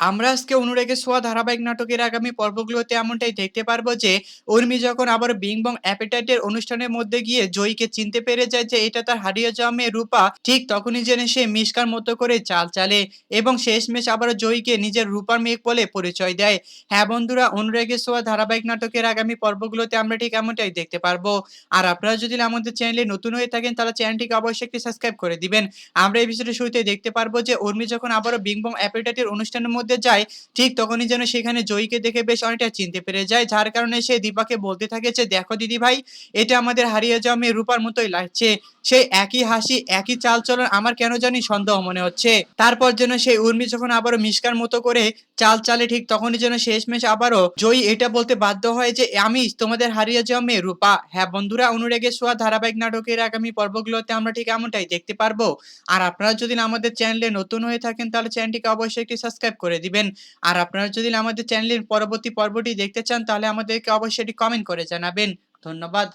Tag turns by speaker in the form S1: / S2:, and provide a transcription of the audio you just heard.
S1: আমরা আজকে অনুরাগের ছোঁয়া ধারাবাহিক নাটকের আগামী পর্বগুলোতে এমনটাই দেখতে পারব যে, উর্মি যখন আবার বিং বং অ্যাপেটাইটের অনুষ্ঠানের মধ্যে গিয়ে জয়ীকে চিনতে পেরে যায় যে, এটা তার হারিয়ে যাওয়া মেয়ে রূপা, ঠিক তখনই জেনে সে মিশকার মতো করে চাল চালে এবং শেষমেশ আবার জয়ীকে নিজের রূপার মেয়ে বলে পরিচয় দেয়। হ্যাঁ বন্ধুরা, অনুরাগের ছোঁয়া ধারাবাহিক নাটকের আগামী পর্বগুলোতে আমরা ঠিক এমনটাই দেখতে পারব। আর আপনারা যদি আমাদের চ্যানেলে নতুন হয়ে থাকেন, তাহলে চ্যানেলটিকে অবশ্যই একটি সাবস্ক্রাইব করে দিবেন। আমরা এই বিষয়টা শুরুতে দেখতে পারব যে, উর্মি যখন আবারও বিং বং অ্যাপেটাইটের অনুষ্ঠানের মধ্যে যায় ঠিক তখনই যেন সেখানে জয়ীকে দেখে বেশ অনেকটা চিনতে পেরে যায়, যার কারণে সে দীপাকে বলতে থাকে যে, দেখো দিদি ভাই, এটা আমাদের হারিয়ে যাওয়া মেয়ে রূপার মতোই লাগছে। সেই একই হাসি, একই চালচলন, আমার কেন জানি সন্দেহ মনে হচ্ছে। তারপর যেন সেই উর্মি যখন আবারও মিসকার মতো করে চাল চালে, ঠিক তখনই যেন শেষমেশ আবারও জয়ী এটা বলতে বাধ্য হয় যে, আমি তোমাদের হারিয়ে যাওয়া মেয়ে রূপা। হ্যাঁ বন্ধুরা, অনুরেগে শোয়া ধারাবাহিক নাটকের আগামী পর্বগুলোতে আমরা ঠিক এমনটাই দেখতে পারব। আর আপনারা যদি আমাদের চ্যানেলে নতুন হয়ে থাকেন, তাহলে চ্যানেলটিকে অবশ্যই একটি সাবস্ক্রাইব করে দিবেন। আর আপনারা যদি আমাদের চ্যানেলের পরবর্তী পর্বটি দেখতে চান, তাহলে আমাদেরকে অবশ্যই কমেন্ট করে জানাবেন। ধন্যবাদ।